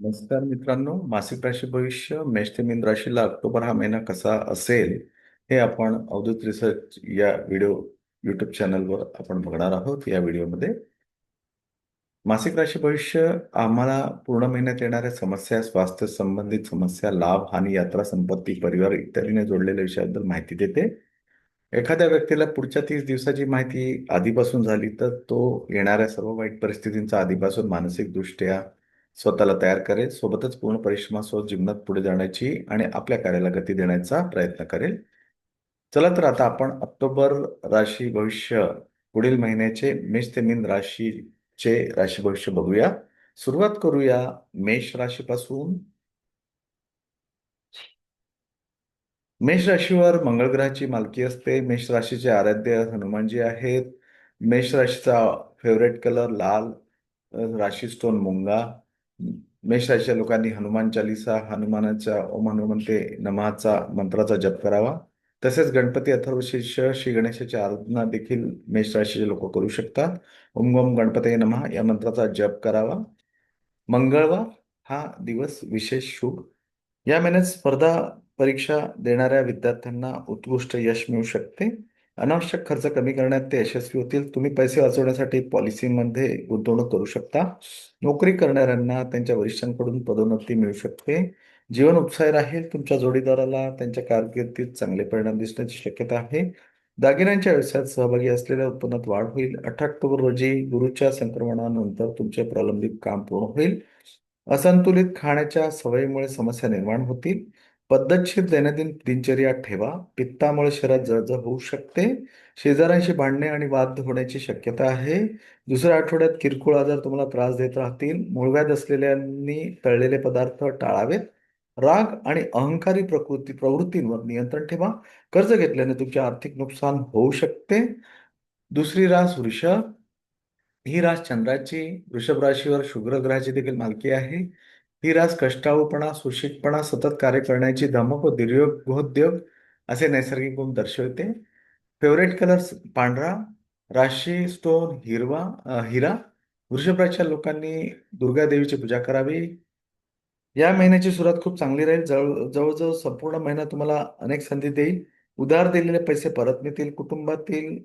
नमस्कार मित्रांनो मासिक राशी भविष्य मेष ते मीन राशीला ऑक्टोबर हा महिना कसा असेल हे आपण अवधूत रिसर्च या व्हिडिओ युट्यूब चॅनलवर आपण बघणार आहोत. या व्हिडिओमध्ये मासिक राशी भविष्य आम्हाला पूर्ण महिन्यात येणाऱ्या समस्या स्वास्थ्य संबंधित समस्या लाभ हानी यात्रा संपत्ती परिवार इत्यादीने जोडलेल्या विषयाबद्दल माहिती देते. एखाद्या व्यक्तीला पुढच्या तीस दिवसाची माहिती आधीपासून झाली तर तो येणाऱ्या सर्व वाईट परिस्थितींचा आधीपासून मानसिकदृष्ट्या स्वतःला तयार करेल सोबतच पूर्ण परिश्रमासोबत जीवनात पुढे जाण्याची आणि आपल्या कार्याला गती देण्याचा प्रयत्न करेल. चला तर आता आपण ऑक्टोबर राशी भविष्य पुढील महिन्याचे मेष ते मीन राशीचे राशी भविष्य बघूया. सुरुवात करूया मेष राशीपासून. मेष राशीवर मंगळ ग्रहाची मालकी असते. मेष राशीचे आराध्य हनुमानजी आहेत. मेष राशीचा फेवरेट कलर लाल राशी स्टोन मुंगा. मेषराशीच्या लोकांनी हनुमान चालिसा हनुमानाच्या ओम हनुमंते नमहाचा मंत्राचा जप करावा. तसेच गणपती अथर्वशीर्ष श्री गणेशाची आराधना देखील मेष राशीचे लोक करू शकतात. ओम गोम गणपती नमः या मंत्राचा जप करावा. मंगळवार हा दिवस विशेष शुभ. या महिन्यात स्पर्धा परीक्षा देणाऱ्या विद्यार्थ्यांना उत्कृष्ट यश मिळू शकते. अनावश्यक खर्च कमी करण्यात ते यशस्वी होतील. तुम्ही पैसे वाचवण्यासाठी पॉलिसीमध्ये गुंतवणूक करू शकता. नोकरी करणाऱ्यांना त्यांच्या वरिष्ठांकडून पदोन्नती मिळू शकते. जीवन उत्साही राहील. तुमच्या जोडीदाराला त्यांच्या कारकिर्दीत चांगले परिणाम दिसण्याची शक्यता आहे. दागिन्यांच्या व्यवसायात सहभागी असलेल्या उत्पन्नात वाढ होईल. अठरा ऑक्टोबर रोजी गुरुच्या संक्रमणानंतर तुमचे प्रलंबित काम पूर्ण होईल. असंतुलित खाण्याच्या सवयीमुळे समस्या निर्माण होतील. पद्धतशीर दैनंदिन दिनचर्या ठेवा. पित्तामुळे शरीरात जळजळ होऊ शकते. शेजाऱ्यांशी भांडणे आणि वाद होण्याची शक्यता आहे. दुसऱ्या आठवड्यात किरकोळ आजार तुम्हाला त्रास देत राहतील. मुळव्यात असलेल्यांनी तळलेले पदार्थ टाळावेत. राग आणि अहंकारी प्रकृती प्रवृत्तींवर नियंत्रण ठेवा. कर्ज घेतल्याने तुमचे आर्थिक नुकसान होऊ शकते. दुसरी रास वृषभ ही रास चंद्राची वृषभ राशीवर शुक्र ग्रहाची देखील मालकी आहे. ही रास कष्टाळूपणा सुशिकपणा सतत कार्य करण्याची धमक व दीर्घोद्योग असे नैसर्गिक गुण दर्शवते. फेवरेट कलर्स पांढरा राशी स्टोन हिरवा हिरा. वृषभराच्या लोकांनी दुर्गा देवीची पूजा करावी. या महिन्याची सुरुवात खूप चांगली राहील. जवळ जवळजवळ संपूर्ण महिना तुम्हाला अनेक संधी देईल. उधार दिलेले पैसे परत मिळतील कुटुंबातील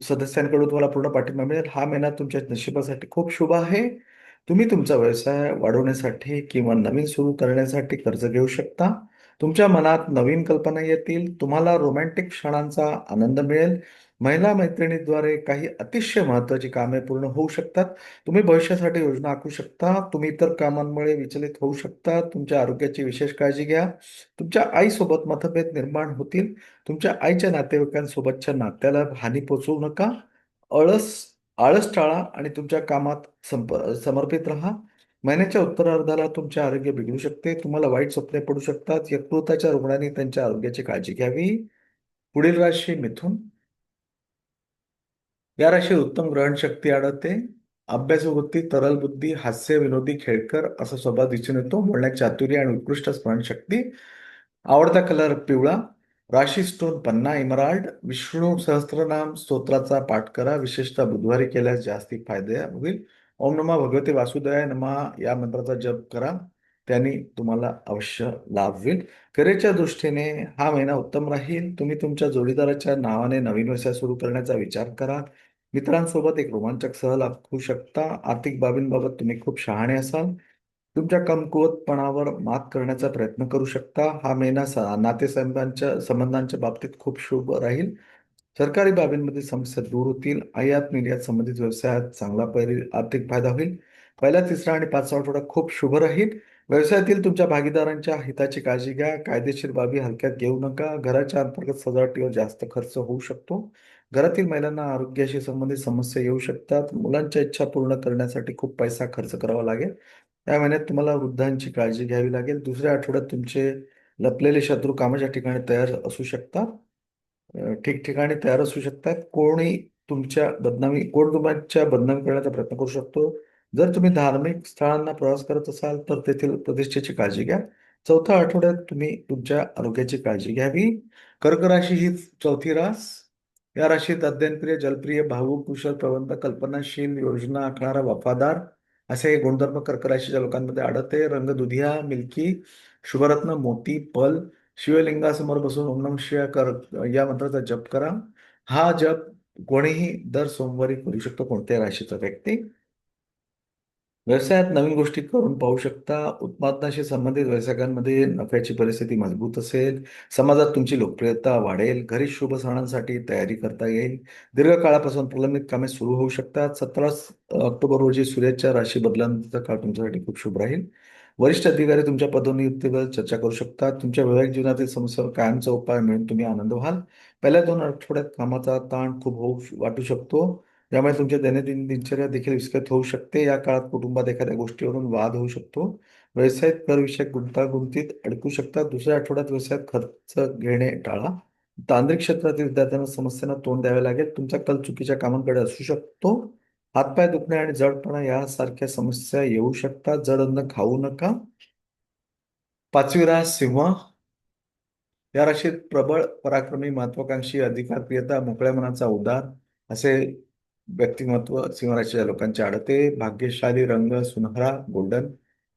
सदस्यांकडून तुम्हाला पूर्ण पाठिंबा मिळेल. हा महिना तुमच्या नशिबासाठी खूप शुभ आहे. तुम्ही तुमचा व्यवसाय वाढवण्यासाठी किंवा नवीन सुरू करण्यासाठी कर्ज घेऊ शकता. तुमच्या मनात नवीन कल्पना येतील तुम्हाला रोमॅन्टिक क्षणांचा आनंद मिळेल. महिला मैत्रिणीद्वारे काही अतिशय महत्वाची कामे पूर्ण होऊ शकतात. तुम्ही भविष्यासाठी योजना आखू शकता तुम्ही इतर कामांमुळे विचलित होऊ शकता तुमच्या आरोग्याची विशेष काळजी घ्या. तुमच्या आईसोबत मतभेद निर्माण होतील. तुमच्या आईच्या नातेवाईकांसोबतच्या नात्याला हानी पोचवू नका. अळस आळस टाळा आणि तुमच्या कामात संप समर्पित राहा. महिन्याच्या उत्तरार्धाला तुमचे आरोग्य बिघडू शकते. तुम्हाला वाईट स्वप्ने पडू शकतात. यकृताच्या रुग्णांनी त्यांच्या आरोग्याची काळजी घ्यावी. पुढील राशी मिथुन. या राशीत उत्तम ग्रहणशक्ती आढळते. अभ्यासवृत्ती तरल बुद्धी हास्य विनोदी खेळकर असा स्वभाव दिसून येतो. बोलण्यात चातुर्य आणि उत्कृष्ट स्मरणशक्ती. आवडता कलर पिवळा. राशी स्टोन पन्ना इमराल्ड विष्णू सहस्त्रनाम स्तोत्राचा पाठ करा. विशेषतः बुधवारी केल्यास जास्ती फायदे होईल. ओम नमा भगवते वासुदेवाय नमा. या मंत्राचा जप करा. त्यांनी तुम्हाला अवश्य लाभ होईल. करेच्या दृष्टीने हा महिना उत्तम राहील. तुम्ही तुमच्या जोडीदाराच्या नावाने नवीन व्यवसाय सुरू करण्याचा विचार करा. मित्रांसोबत एक रोमांचक सहल आखू शकता. आर्थिक बाबींबाबत तुम्ही खूप शहाणे असाल. तुमच्या कमकुवतपणावर मात करण्याचा प्रयत्न करू शकता. हा महिना स- नातेसंबंधांच्या संबंधांच्या बाबतीत खूप शुभ राहील. सरकारी बाबींमध्ये समस्या दूर होतील. आयात निर्यात संबंधित व्यवसायात चांगला परि आर्थिक फायदा होईल. पहिला तिसरा आणि पाचवा आठवडा खूप शुभ राहील. व्यवसायातील तुमच्या भागीदारांच्या हिताची काळजी घ्या. कायदेशीर बाबी हलक्यात घेऊ नका. घराच्या अंतर्गत सजावटीवर जास्त खर्च होऊ शकतो. घरातील महिलांना आरोग्याशी संबंधित समस्या येऊ शकतात. मुलांच्या इच्छा पूर्ण करण्यासाठी खूप पैसा खर्च करावा लागेल. या महिन्यात तुम्हाला वृद्धांची काळजी घ्यावी लागेल. दुसऱ्या आठवड्यात तुमचे लपलेले शत्रू कामाच्या ठिकाणी तयार असू शकतात ठिकठिकाणी तयार असू शकतात. कोणी तुमच्या बदनामी कोण तुमच्या बदनामी करण्याचा प्रयत्न करू शकतो. जर तुम्ही धार्मिक स्थळांना प्रवास करत असाल तर तेथील प्रतिष्ठेची काळजी घ्या. चौथ्या आठवड्यात तुम्ही तुमच्या आरोग्याची काळजी घ्यावी. कर्क राशी ही चौथी रास. या राशीत अध्ययनप्रिय जलप्रिय भावुक कुशल प्रबंध कल्पनाशील योजना आखणारा वफादार असे हे गुणधर्म कर्क राशीच्या लोकांमध्ये आढळते. रंग दुधिया मिल्की शुभरत्न मोती पल शिवलिंगासमोर बसून ओम नम शिवाय कर या मंत्राचा जप करा. हा जप कोणीही दर सोमवारी करू शकतो कोणत्याही राशीचा व्यक्ती. व्यवसायात नवीन गोष्टी करून पाहू शकता. उत्पादनाशी संबंधित व्यवसायांमध्ये नफ्याची परिस्थिती मजबूत असेल. समाजात तुमची लोकप्रियता वाढेल. घरी शुभ सणांसाठी तयारी करता येईल. दीर्घकाळापासून प्रलंबित कामे सुरू होऊ शकतात. सतरा ऑक्टोबर रोजी सूर्याच्या राशी बदलांचा काळ तुमच्यासाठी खूप शुभ राहील. वरिष्ठ अधिकारी तुमच्या पदोन्नतीवर चर्चा करू शकतात. तुमच्या वैवाहिक जीवनातील समस्यावर कायमचा उपाय मिळून तुम्ही आनंद व्हाल. पहिल्या दोन आठवड्यात कामाचा ताण खूप होऊ वाटू शकतो. यामुळे तुमच्या दैनंदिन दिनचर्या देखील विस्कळीत होऊ शकते. या काळात कुटुंबात एखाद्या गोष्टीवरून वाद होऊ शकतो. व्यवसायात करविषयक गुंतागुंतीत अडकू शकतात. दुसऱ्या आठवड्यात व्यवसायात खर्च घेणे टाळा. तांत्रिक क्षेत्रातील विद्यार्थ्यांना समस्यांना तोंड द्यावे लागेल. तुमचा कल चुकीच्या कामांकडे असू शकतो. हातपाय दुखणे आणि जडपणा यासारख्या समस्या येऊ शकतात. जड अन्न खाऊ नका. पाचवी रास सिंह. या राशीत प्रबळ पराक्रमी महत्वाकांक्षी अधिकारप्रियता मोकळ्या मनाचा उदार असे व्यक्तिमत्व सिंहराशीच्या लोकांचे आडते भाग्यशाली रंग सुनहरा गोल्डन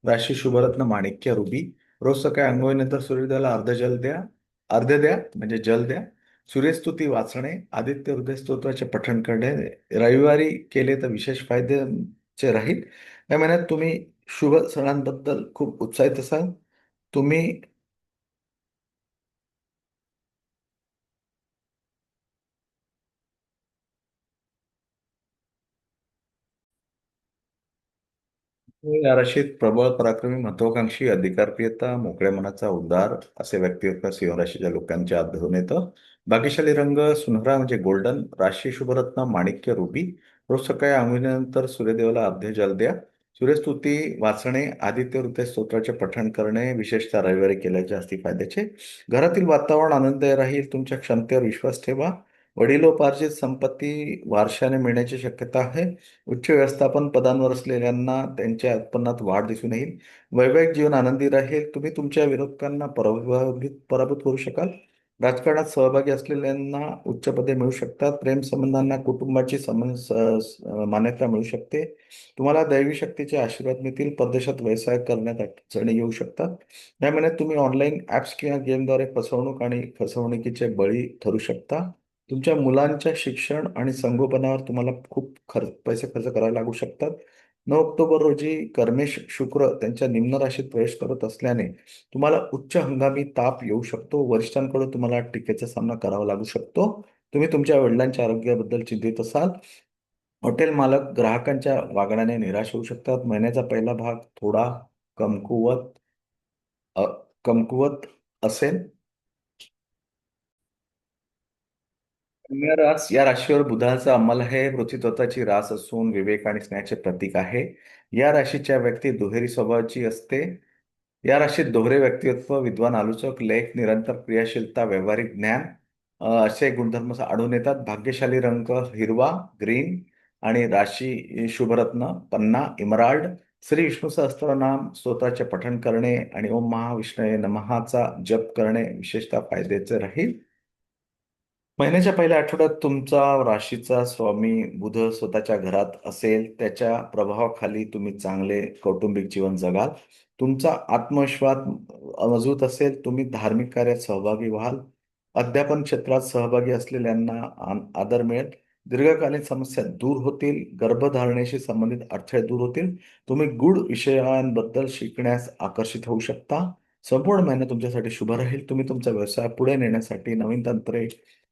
राशी शुभरत्न माणिक्य रुबी. रोज सकाळी अंघोळीनंतर सूर्योदयाला अर्ध जल द्या. अर्ध द्या म्हणजे जल द्या. सूर्यस्तुती वाचणे आदित्य हृदय स्तोत्राचे पठण करणे रविवारी केले तर विशेष फायद्याचे राहील. या महिन्यात तुम्ही शुभ सणांबद्दल खूप उत्साहित असाल. तुम्ही या राशीत प्रबळ पराक्रमी महत्वाकांक्षी अधिकारप्रियता मोकळ्या मनाचा उद्धार असे व्यक्तित्व सिंहराशीच्या लोकांच्या आत आढळून येतं भाग्यशाली रंग सुनहरा म्हणजे गोल्डन राशी शुभरत्न माणिक्य रुबी रोज सकाळी आंघोळीनंतर सूर्यदेवाला अर्ध्य जल द्या. सूर्यस्तुती वाचणे आदित्य हृदय स्तोत्राचे पठण करणे विशेषतः रविवारी केल्याचे असती फायद्याचे. घरातील वातावरण आनंददायी राहील तुमच्या क्षमतेवर विश्वास ठेवा. वडिलोपार्जित संपत्ती वारशाने मिळण्याची शक्यता आहे. उच्च व्यवस्थापन पदांवर असलेल्यांना त्यांच्या उत्पन्नात वाढ दिसून येईल. वैवाहिक जीवन आनंदी राहील. तुम्ही तुमच्या विरोधकांना पराभूत पराभूत करू शकाल. राजकारणात सहभागी असलेल्यांना उच्च पदे मिळू शकतात. प्रेम संबंधांना कुटुंबाची मान्यता मिळू शकते. तुम्हाला दैवी शक्तीचे आशीर्वाद मिळतील. परदेशात व्यवसाय करण्यात अडचणी येऊ शकतात. या महिन्यात तुम्ही ऑनलाईन ऍप्स किंवा गेमद्वारे फसवणूक आणि फसवणुकीचे बळी ठरू शकता. तुमच्या मुलांच्या शिक्षण आणि संगोपनावर तुम्हाला खूप खर्च पैसे खर्च करावे लागू शकतात. नऊ ऑक्टोबर रोजी कर्मेश शुक्र त्यांच्या निम्न राशीत प्रवेश करत असल्याने तुम्हाला उच्च हंगामी ताप येऊ शकतो. वरिष्ठांकडून तुम्हाला टीकेचा सामना करावा लागू शकतो. तुम्ही तुमच्या वडिलांच्या आरोग्याबद्दल चिंतित असाल. हॉटेल मालक ग्राहकांच्या वागण्याने निराश होऊ शकतात. महिन्याचा पहिला भाग थोडा कमकुवत कमकुवत असेल. कन्या रास या राशीवर बुधाचा अंमल आहे. पृथ्वीतत्वाची रास असून विवेक आणि स्नेहाचे प्रतीक आहे. या राशीच्या व्यक्ती दुहेरी स्वभावाची असते. या राशीत दोहरे व्यक्तित्व विद्वान आलोचक लेख निरंतर क्रियाशीलता व्यावहारिक ज्ञान असे गुणधर्म आढळून येतात. भाग्यशाली रंग हिरवा ग्रीन आणि राशी शुभरत्न पन्ना इमराल्ड. श्री विष्णू सहस्त्रनाम स्तोत्राचे पठण करणे आणि ओम महाविष्णू नमहाचा जप करणे विशेषतः फायद्याचे राहील. महिन्याच्या पहिल्या आठवड्यात तुमचा राशीचा स्वामी बुध स्वतःच्या घरात असेल त्याच्या प्रभावाखाली तुम्ही चांगले कौटुंबिक जीवन जगाल. तुमचा आत्मविश्वास मजबूत असेल तुम्ही धार्मिक कार्यात सहभागी व्हाल. अध्यापन क्षेत्रात सहभागी असलेल्यांना आदर मिळेल. दीर्घकालीन समस्या दूर होतील गर्भधारणेशी संबंधित अडथळे दूर होतील. तुम्ही गूढ विषयांबद्दल शिकण्यास आकर्षित होऊ शकता. संपूर्ण महिना तुमच्यासाठी शुभ राहील. तुम्ही तुमचा व्यवसाय पुढे नेण्यासाठी नवीन तंत्रे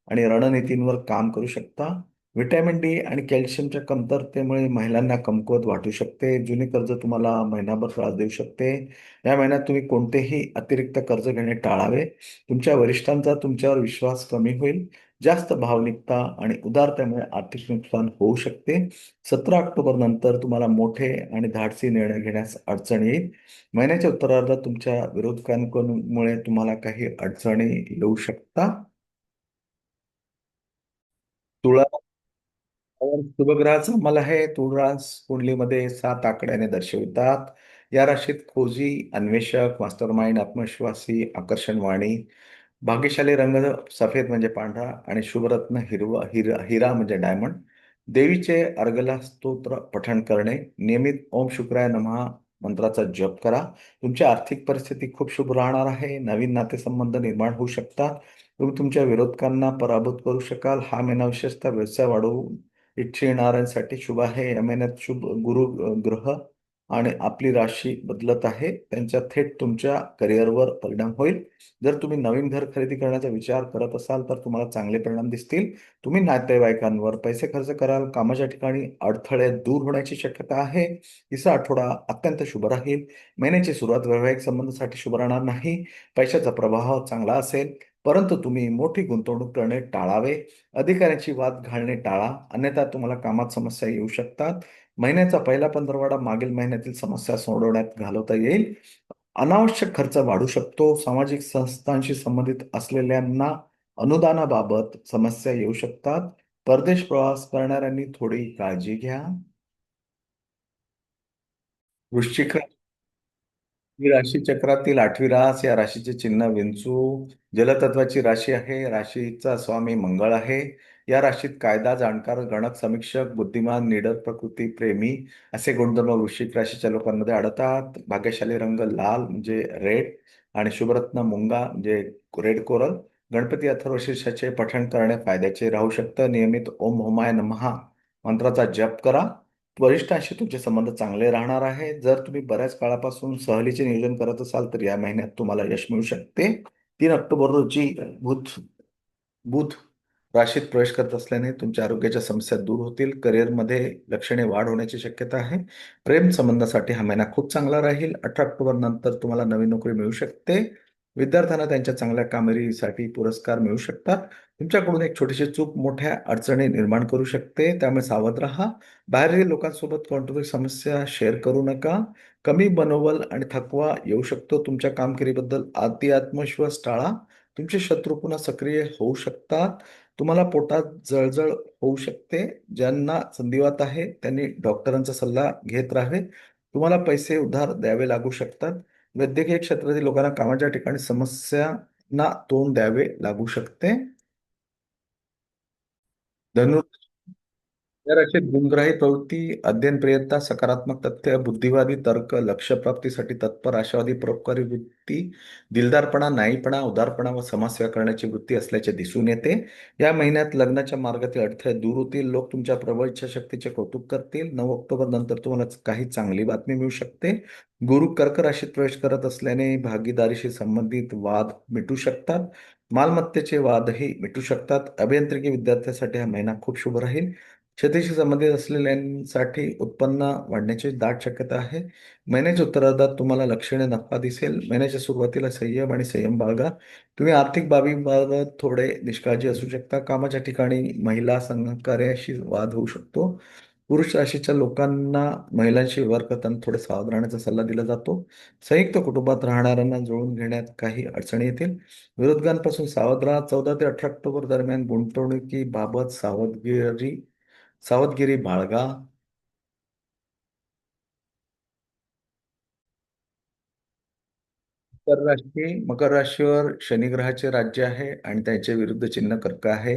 आणि रणनीतींवर काम करू शकता. व्हिटॅमिन डी आणि कॅल्शियमच्या कमतरतेमुळे महिलांना कमकुवत वाटू शकते. जुनी कर्ज तुम्हाला महिनाभर त्रास देऊ शकते. या महिन्यात तुम्ही कोणतेही अतिरिक्त कर्ज घेणे टाळावे. तुमच्या वरिष्ठांचा तुमच्यावर विश्वास कमी होईल. जास्त भावनिकता आणि उदारतेमुळे आर्थिक नुकसान होऊ शकते. सतरा ऑक्टोबर नंतर तुम्हाला मोठे आणि धाडसी निर्णय घेण्यास अडचण येईल. महिन्याच्या उत्तरार्धात तुमच्या विरोधकांमुळे तुम्हाला काही अडचणी येऊ शकतात तुळा शुभग्रहाचा मला हे तुळरास कुंडलीमध्ये सात आकड्याने दर्शवितात. या राशीत खोजी अन्वेषक मास्टर माइंड आत्मविश्वासी आकर्षण वाणी भाग्यशाली रंग सफेद म्हणजे पांढरा आणि शुभरत्न हिरवा हिरा हिरा म्हणजे डायमंड. देवीचे अर्गला स्तोत्र पठण करणे. नियमित ओम शुक्राय नमहा मंत्राचा जप करा. तुमची आर्थिक परिस्थिती खूप शुभ राहणार आहे. नवीन नातेसंबंध निर्माण होऊ शकतात. तुम्ही तुमच्या विरोधकांना पराभूत करू शकाल. हा महिना विशेषतः व्यवसाय वाढवू इच्छिणाऱ्यांसाठी शुभ आहे. या महिन्यात शुभ गुरु ग्रह आणि आपली राशी बदलत आहे. त्यांच्या थेट तुमच्या करिअरवर परिणाम होईल. जर तुम्ही नवीन घर खरेदी करण्याचा विचार करत असाल तर तुम्हाला चांगले परिणाम दिसतील. तुम्ही नातेवाईकांवर पैसे खर्च कराल. कामाच्या ठिकाणी अडथळे दूर होण्याची शक्यता आहे. तिसरा आठवडा अत्यंत शुभ राहील. महिन्याची सुरुवात वैवाहिक संबंधासाठी शुभ राहणार नाही. पैशाचा प्रभाव चांगला असेल. परंतु तुम्ही मोठी गुंतवणूक करणे टाळावे अधिकाऱ्यांची वाद घालणे टाळा अन्यथा तुम्हाला कामात समस्या येऊ शकतात. महिन्याचा पहिला पंधरवाडा मागील महिन्यातील समस्या सोडवण्यात घालवता येईल. अनावश्यक खर्च वाढू शकतो. सामाजिक संस्थांशी संबंधित असलेल्यांना अनुदानाबाबत समस्या येऊ शकतात. परदेश प्रवास करणाऱ्यांनी थोडी काळजी घ्या. वृश्चिक ही राशी चक्रातील आठवी रास या राशीचे चिन्ह विंचू. जलतत्वाची राशी आहे राशीचा स्वामी मंगळ आहे. या राशीत कायदा जाणकार गणक समीक्षक बुद्धिमान निडर प्रकृती प्रेमी असे गुणधर्म वृश्चिक राशीच्या लोकांमध्ये आढळतात. भाग्यशाली रंग लाल म्हणजे रेड आणि शुभरत्न मुंगा म्हणजे रेड कोरल. गणपती अथर्वशीर्षाचे पठण करणे फायद्याचे राहू शकतं. नियमित ओम होमाय नमहा मंत्राचा जप करा. वरिष्ठांशी तुमचे संबंध चांगले राहणार आहे. जर तुम्ही बऱ्याच काळापासून सहलीचे नियोजन करत असाल तर या महिन्यात तुम्हाला यश मिळू शकते. तीन ऑक्टोबर रोजी बुध बुध राशीत प्रवेश करत असल्याने तुमच्या आरोग्याच्या समस्या दूर होतील. करिअरमध्ये लक्षणे वाढ होण्याची शक्यता आहे. प्रेम संबंधासाठी हा महिना खूप चांगला राहील. अठरा ऑक्टोबर नंतर तुम्हाला नवीन नोकरी मिळू शकते. विद्यार्थ्यांना त्यांच्या चांगल्या कामगिरीसाठी पुरस्कार मिळू शकतात. तुमच्याकडून एक छोटीशी चूक मोठ्या अडचणी निर्माण करू शकते. त्यामुळे सावध राहा. बाहेरील लोकांसोबत कौटुंबिक समस्या शेअर करू नका. कमी मनोबल आणि थकवा येऊ शकतो. तुमच्या कामगिरीबद्दल अति आत्मविश्वास टाळा. तुमचे शत्रू पुन्हा सक्रिय होऊ शकतात. तुम्हाला पोटात जळजळ होऊ शकते. ज्यांना संधिवात आहे त्यांनी डॉक्टरांचा सल्ला घेत राहावे. तुम्हाला पैसे उधार द्यावे लागू शकतात. वैद्यकीय क्षेत्रातील लोकांना कामाच्या ठिकाणी समस्यांना तोंड द्यावे लागू शकते. धनुर् या राशीत गुणग्राही प्रवृत्ती अध्ययन प्रियता सकारात्मक तथ्य बुद्धिवादी तर्क लक्ष्य प्राप्तीसाठी तत्पर आशावादी परोपकारी वृत्ती दिलदारपणा नाहीपणा उदारपणा व समस्या करण्याची वृत्ती असल्याचे दिसून येते. या महिन्यात लग्नाच्या मार्गातील अडथळे दूर होतील. लोक तुमच्या प्रबळ इच्छाशक्तीचे कौतुक करतील. नऊ ऑक्टोबर नंतर तुम्हाला काही चांगली बातमी मिळू शकते. गुरु कर्क राशीत प्रवेश करत असल्याने भागीदारीशी संबंधित वाद मिटू शकतात. मालमत्तेचे वादही मिटू शकतात. अभियांत्रिकी विद्यार्थ्यांसाठी हा महिना खूप शुभ राहील. शेतीशी संबंधित असलेल्यांसाठी उत्पन्न वाढण्याची दाट शक्यता आहे. महिन्याच्या उत्तरार्धात तुम्हाला लक्षणीय नफा दिसेल. महिन्याच्या सुरुवातीला संयम आणि संयम बाळगा. तुम्ही आर्थिक बाबीबाबत थोडे निष्काळजी असू शकता. कामाच्या ठिकाणी महिला सहकार्याशी वाद होऊ शकतो. पुरुष राशीच्या लोकांना महिलांशी व्यवहार करताना थोडे सावध राहण्याचा सल्ला दिला जातो. संयुक्त कुटुंबात राहणाऱ्यांना जुळून घेण्यात काही अडचणी येतील. विरोधकांपासून सावध राहा. चौदा ते अठरा ऑक्टोबर दरम्यान गुंतवणुकीबाबत सावधगिरी सावधगिरी बाळगा. मकर राशी मकर राशीवर शनी ग्रहाचे राज्य आहे आणि त्याचे विरुद्ध चिन्ह कर्क आहे.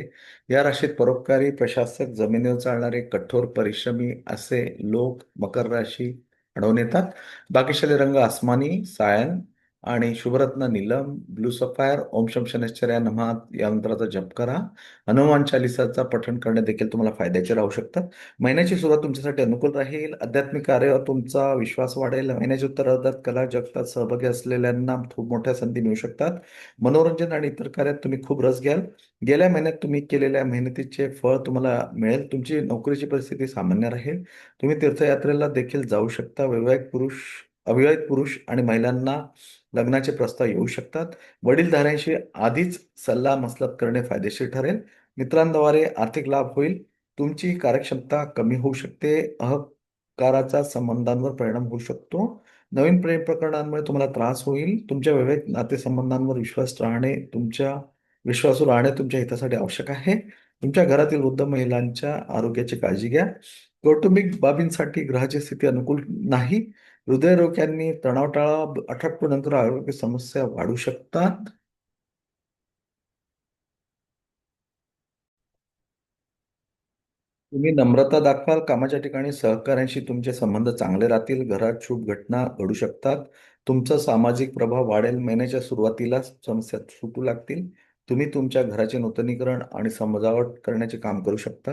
या राशीत परोपकारी प्रशासक जमिनीवर चालणारे कठोर परिश्रमी असे लोक मकर राशी अडवून येतात. बाकीशाले रंग आसमानी सायन आणि शुभरत्न नीलम ब्लू सफायर ओम शम शनैश्चर्या नमहा या मंत्राचा जप करा. हनुमान चालिसाचा पठण करणे देखील तुम्हाला फायद्याचे राहू शकतात. महिन्याची सुरुवात तुमच्यासाठी अनुकूल राहील. आध्यात्मिक कार्यावर तुमचा विश्वास वाढेल. महिन्याच्या उत्तरार्धात कला जगतात सहभागी असलेल्यांना खूप मोठ्या संधी मिळू शकतात. मनोरंजन आणि इतर कार्यात तुम्ही खूप रस घ्याल. गेल्या महिन्यात तुम्ही केलेल्या मेहनतीचे फळ तुम्हाला मिळेल. तुमची नोकरीची परिस्थिती सामान्य राहील. तुम्ही तीर्थयात्रेला देखील जाऊ शकता. वैवाहिक पुरुष अविवाहित पुरुष आणि महिलांना लग्नाचे प्रस्ताव येऊ शकतात. वडीलधाऱ्यांशी आधीच सल्ला मसलत करणे फायदेशीर ठरेल. मित्रांद्वारे आर्थिक लाभ होईल. तुमची कार्यक्षमता कमी होऊ शकते. अहकाराचा संबंधांवर परिणाम होऊ शकतो. नवीन प्रेम प्रकरणांमुळे तुम्हाला त्रास होईल. तुमच्या वैवाहिक नातेसंबंधांवर विश्वास राहणे तुमच्या विश्वासू राहणे तुमच्या हितासाठी आवश्यक आहे. तुमच्या घरातील वृद्ध महिलांच्या आरोग्याची काळजी घ्या. कौटुंबिक बाबींसाठी ग्रहाची स्थिती अनुकूल नाही. हृदयरोग्यांनी तणाव टाळा अठरा नंतर आरोग्य समस्या वाढू शकतात? तुम्ही नम्रता दाखवाल कामाच्या ठिकाणी सहकाऱ्यांशी तुमचे संबंध चांगले राहतील घरात शुभ घटना घडू शकतात तुमचा सामाजिक प्रभाव वाढेल महिन्याच्या सुरुवातीला समस्या सुटू लागतील तुम्ही तुमच्या घराचे नूतनीकरण आणि समजावट करण्याचे काम करू शकता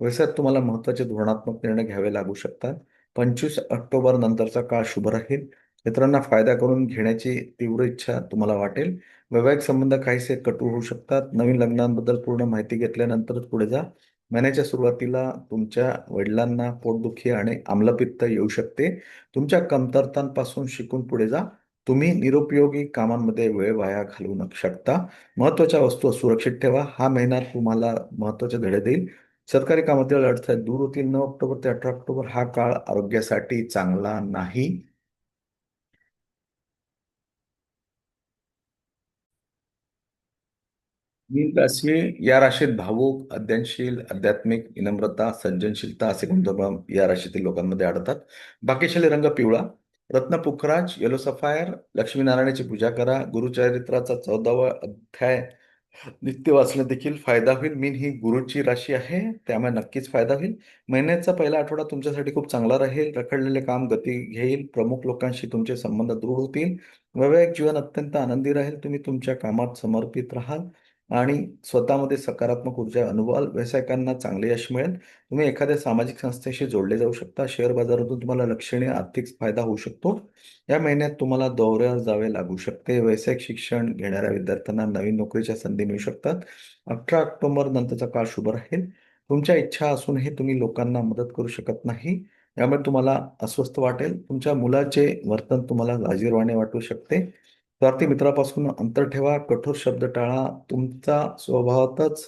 व्यवसायात तुम्हाला महत्त्वाचे धोरणात्मक निर्णय घ्यावे लागू शकतात पंचवीस ऑक्टोबर नंतरचा काळ शुभ राहील. मित्रांना फायदा करून घेण्याची तीव्र इच्छा तुम्हाला वाटेल. वैवाहिक संबंध काहीसे कटू होऊ शकतात. नवीन लग्नांबद्दल पूर्ण माहिती घेतल्यानंतरच पुढे जा. महिन्याच्या सुरुवातीला तुमच्या वडिलांना पोटदुखी आणि आम्लपित्त येऊ शकते. तुमच्या कमतरतांपासून शिकून पुढे जा. तुम्ही निरुपयोगी कामांमध्ये वेळ वाया घालवू न शकता. महत्त्वाच्या वस्तू सुरक्षित ठेवा. हा महिना तुम्हाला महत्त्वाचे धडे देईल. सरकारी कामातील अडथळे दूर होतील. नऊ ऑक्टोबर ते अठरा ऑक्टोबर हा काळ आरोग्यासाठी चांगला नाही. राशी या राशीत भावुक अध्ययनशील आध्यात्मिक विनम्रता सज्जनशीलता असे गुणधर्म या राशीतील लोकांमध्ये आढळतात. बाकीशाले रंग पिवळा रत्न पुखराज येलो सफायर लक्ष्मीनारायणाची पूजा करा गुरुचरित्राचा चौदावा अध्याय नित्य वाचण्यात देखील फायदा होईल. मीन ही गुरुची राशी आहे त्यामुळे नक्कीच फायदा होईल. महिन्याचा पहिला आठवडा तुमच्यासाठी खूप चांगला राहील. रखडलेले काम गती घेईल. प्रमुख लोकांशी तुमचे संबंध दृढ होतील. वैवाहिक जीवन अत्यंत आनंदी राहील. तुम्ही तुमच्या कामात समर्पित राहाल. आणि स्वतःमध्ये सकारात्मक ऊर्जा अनुभवाल व्यावसायिकांना चांगले यश मिळेल. तुम्ही एखाद्या सामाजिक संस्थेशी जोडले जाऊ शकता. शेअर बाजारातून तुम्हाला लक्षणीय आर्थिक फायदा होऊ शकतो. या महिन्यात तुम्हाला दौऱ्यावर जावे लागू शकते. व्यावसायिक शिक्षण घेणाऱ्या विद्यार्थ्यांना नवीन नोकरीच्या संधी मिळू शकतात. अठरा ऑक्टोबर नंतरचा काळ शुभ राहील. तुमच्या इच्छा असूनही तुम्ही लोकांना मदत करू शकत नाही. यामुळे तुम्हाला अस्वस्थ वाटेल. तुमच्या मुलाचे वर्तन तुम्हाला लाजीरवाणे वाटू शकते. स्वार्थी मित्रापासून अंतर ठेवा कठोर शब्द टाळा. तुमचा स्वभावातच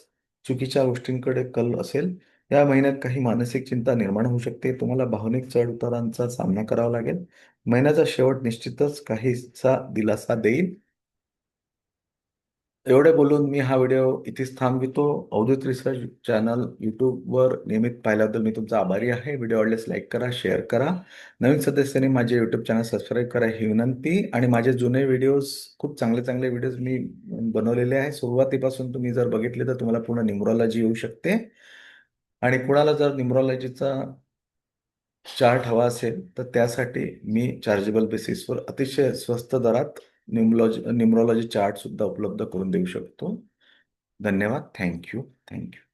चुकीच्या गोष्टींकडे कल असेल. या महिन्यात काही मानसिक चिंता निर्माण होऊ शकते. तुम्हाला भावनिक चढ उतारांचा सामना करावा लागेल. महिन्याचा शेवट निश्चितच काहीसा दिलासा देईल. एवढे बोलून मी हा व्हिडिओ इथेच थांबवितो. अवधूत रिसर्च चॅनल यूट्यूबवर नियमित पाहिल्याबद्दल मी तुमचा आभारी आहे. व्हिडिओ आवडल्यास लाईक करा शेअर करा. नवीन सदस्यांनी माझे यूट्यूब चॅनल सबस्क्राईब करा ही विनंती. आणि माझे जुने व्हिडिओज खूप चांगले चांगले व्हिडिओज मी बनवलेले आहे. सुरुवातीपासून तुम्ही जर बघितले तर तुम्हाला पूर्ण न्यूमरॉलॉजी येऊ शकते. आणि कुणाला जर निमरॉलॉजीचा चार्ट हवा असेल तर त्यासाठी मी चार्जेबल बेसिसवर अतिशय स्वस्त दरात न्यूमलॉजी न्यूमरॉलॉजी चार्ट सुद्धा उपलब्ध करून देऊ शकतो. धन्यवाद. Thank you thank you